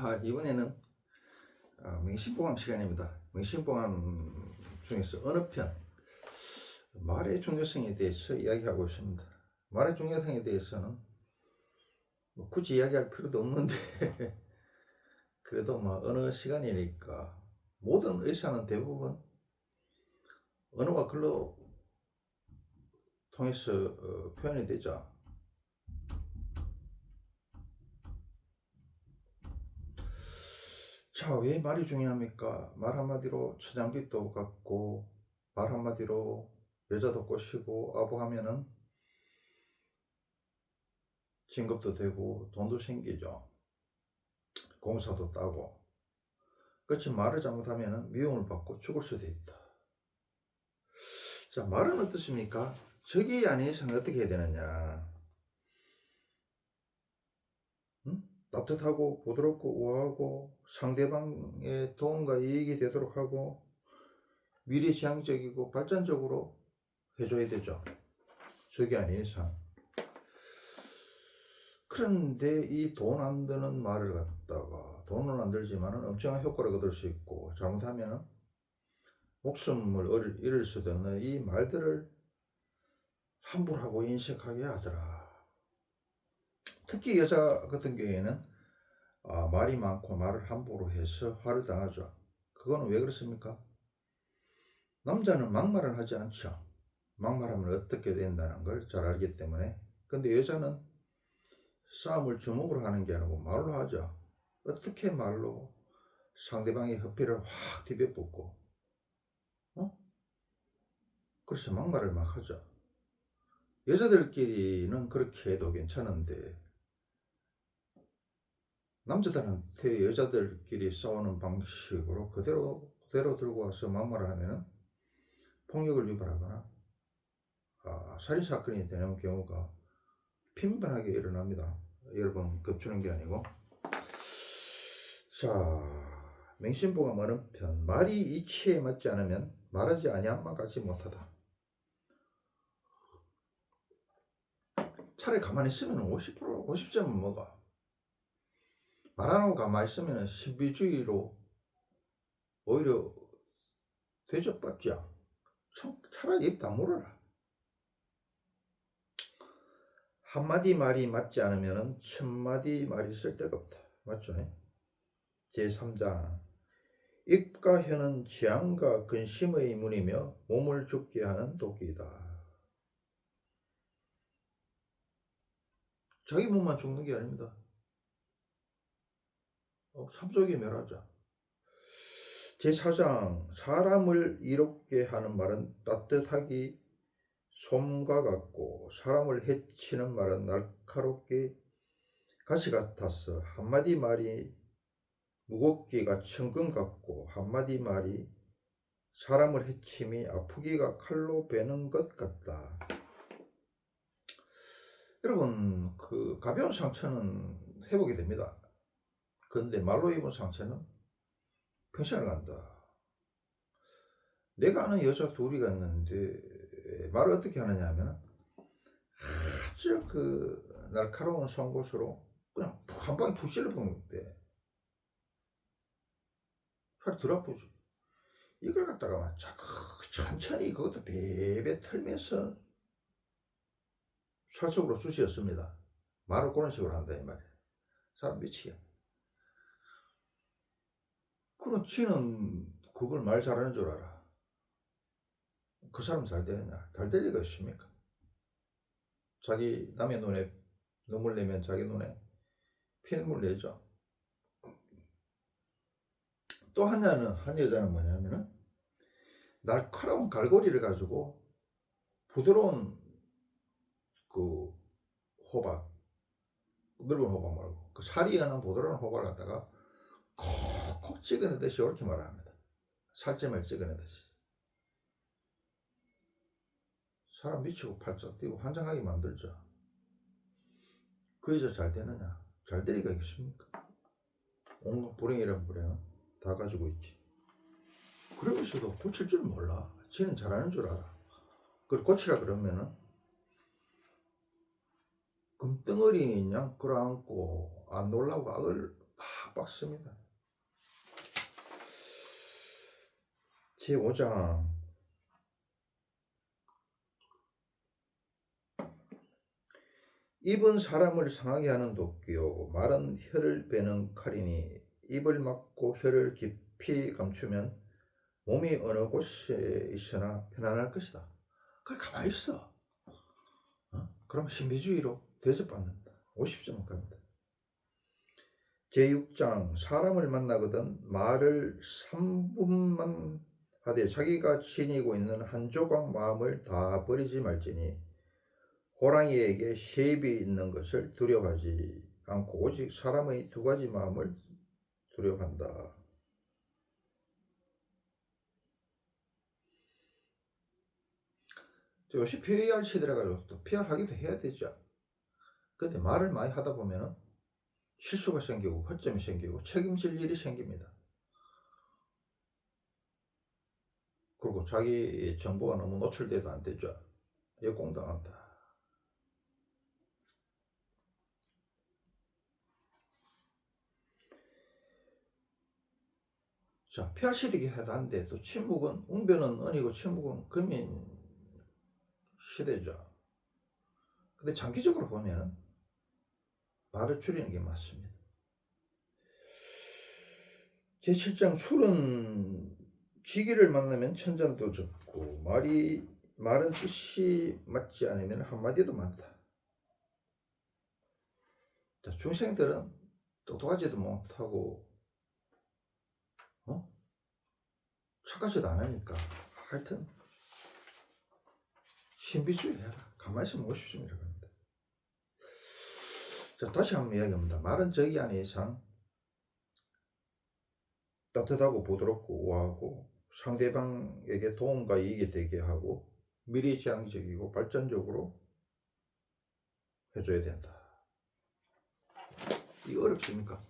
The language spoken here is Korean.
자, 이번에는 아, 맹신보감 시간입니다. 맹신보감 중에서 어느 편? 말의 중요성에 대해서 이야기하고 있습니다. 말의 중요성에 대해서는 뭐 굳이 이야기할 필요도 없는데 그래도 뭐 어느 시간이니까 모든 의사는 대부분 언어와 글로 통해서 어, 표현이 되죠. 자, 왜 말이 중요합니까? 말 한마디로 처장빛도 같고, 말 한마디로 여자도 꼬시고, 아부하면은 진급도 되고, 돈도 생기죠. 공사도 따고. 그렇지, 말을 잘못하면은 미움을 받고 죽을 수도 있다. 자, 말은 어떻습니까? 적이 아닌 이상 어떻게 해야 되느냐? 응? 따뜻하고 부드럽고 우아하고 상대방의 도움과 이익이 되도록 하고 미래지향적이고 발전적으로 해줘야 되죠. 적이 아닌 이상. 그런데 이 돈 안 드는 말을 갖다가 돈은 안 들지만은 엄청난 효과를 얻을 수 있고 잘못하면 목숨을 잃을 수도 있는 이 말들을 함부로 하고 인식하게 하더라. 특히 여자 같은 경우에는 아, 말이 많고 말을 함부로 해서 화를 당하죠. 그거는 왜 그렇습니까? 남자는 막말을 하지 않죠. 막말하면 어떻게 된다는 걸 잘 알기 때문에. 근데 여자는 싸움을 주먹으로 하는 게 아니고 말로 하죠. 어떻게 말로 상대방의 허피를 확 디벼붓고, 어? 그래서 막말을 막 하죠. 여자들끼리는 그렇게 해도 괜찮은데, 남자들한테 여자들끼리 싸우는 방식으로 그대로 그대로 들고 와서 막말을 하면은 폭력을 유발하거나 아, 살인 사건이 되는 경우가 빈번하게 일어납니다. 여러분 겁주는 게 아니고 자 맹신보가 많은 편 말이 이치에 맞지 않으면 말하지 아니함만 갖지 못하다. 차라리 가만히 있으면 50% 50점은 먹어. 말안 하고 가만히 있으면 신비주의로 오히려 대접받지 않. 참, 차라리 입 다물어라. 한마디 말이 맞지 않으면 천마디 말이 쓸데가 없다. 맞죠? 제3장 입과 혀는 지향과 근심의 문이며 몸을 죽게 하는 도끼이다. 자기 몸만 죽는 게 아닙니다. 어, 삼속에 멸하자. 제4장 사람을 이롭게 하는 말은 따뜻하기 솜과 같고 사람을 해치는 말은 날카롭게 가시 같아서 한마디 말이 무겁기가 천근 같고 한마디 말이 사람을 해침이 아프기가 칼로 베는 것 같다. 여러분 그 가벼운 상처는 회복이 됩니다. 그런데 말로 입은 상처는 평생을 간다. 내가 아는 여자 둘이가 있는데 말을 어떻게 하느냐 하면 아주 그 날카로운 송곳으로 그냥 푹한 방에 푹 찔러보는 데 팔이 덜 아프지. 이걸 갖다가 막 자꾸 천천히 그것도 베베 털면서 살속으로 쑤시었습니다. 말을 그런 식으로 한다 이 말이야. 사람 미치게. 그럼 지는 그걸 말 잘하는 줄 알아. 그 사람 잘 되느냐? 잘 될 리가 있습니까? 자기 남의 눈에 눈물 내면 자기 눈에 피눈물 내죠. 또 하나는 한 여자는 뭐냐면은 날카로운 갈고리를 가지고 부드러운 그 호박 넓은 호박 말고 그 살이 나는 부드러운 호박을 갖다가 콕콕 찍어내듯이 이렇게 말합니다. 살점을 찍어내듯이. 사람 미치고 팔짝 뛰고 환장하게 만들죠. 그 여자 잘 되느냐? 잘 되리가 있습니까? 온갖 불행이란 불행은 다 가지고 있지. 그러면서도 고칠 줄 몰라. 지는 잘하는 줄 알아. 그걸 고치라 그러면은 금덩어리 그냥 끌어안고 안 놀라고 악을 막다 빡습니다. 제5장 입은 사람을 상하게 하는 도끼요 말은 혀를 베는 칼이니 입을 막고 혀를 깊이 감추면 몸이 어느 곳에 있으나 편안할 것이다. 그 가만히 있어. 어? 그럼 신비주의로 대접받는다. 50점 간다. 제6장 사람을 만나거든 말을 3분만 하되 자기가 지니고 있는 한 조각 마음을 다 버리지 말지니 호랑이에게 쉐입이 있는 것을 두려워하지 않고 오직 사람의 두 가지 마음을 두려워한다. 요새 PR 시대라가지고 또 PR 하기도 해야 되죠. 근데 말을 많이 하다 보면은 실수가 생기고 허점이 생기고 책임질 일이 생깁니다. 그리고 자기 정보가 너무 노출돼도 안 되죠. 역공당한다. 자, 폐하시대기 해도 한데 또 침묵은 웅변은 은이고 침묵은 금인 시대죠. 근데 장기적으로 보면 말을 줄이는 게 맞습니다. 제7장 술은 지기를 만나면 천잔도 적고 말이 말은 뜻이 맞지 않으면 한마디도 많다. 자, 중생들은 똑똑하지도 못하고 어? 착하지도 않으니까 하여튼 신비주의 해라. 가만히 있으면 50점이라고 합니다. 자, 다시 한번 이야기합니다. 말은 저기 안에 이상 따뜻하고 부드럽고 우아하고 상대방에게 도움과 이익이 되게 하고 미래지향적이고 발전적으로 해줘야 된다. 이거 어렵습니까?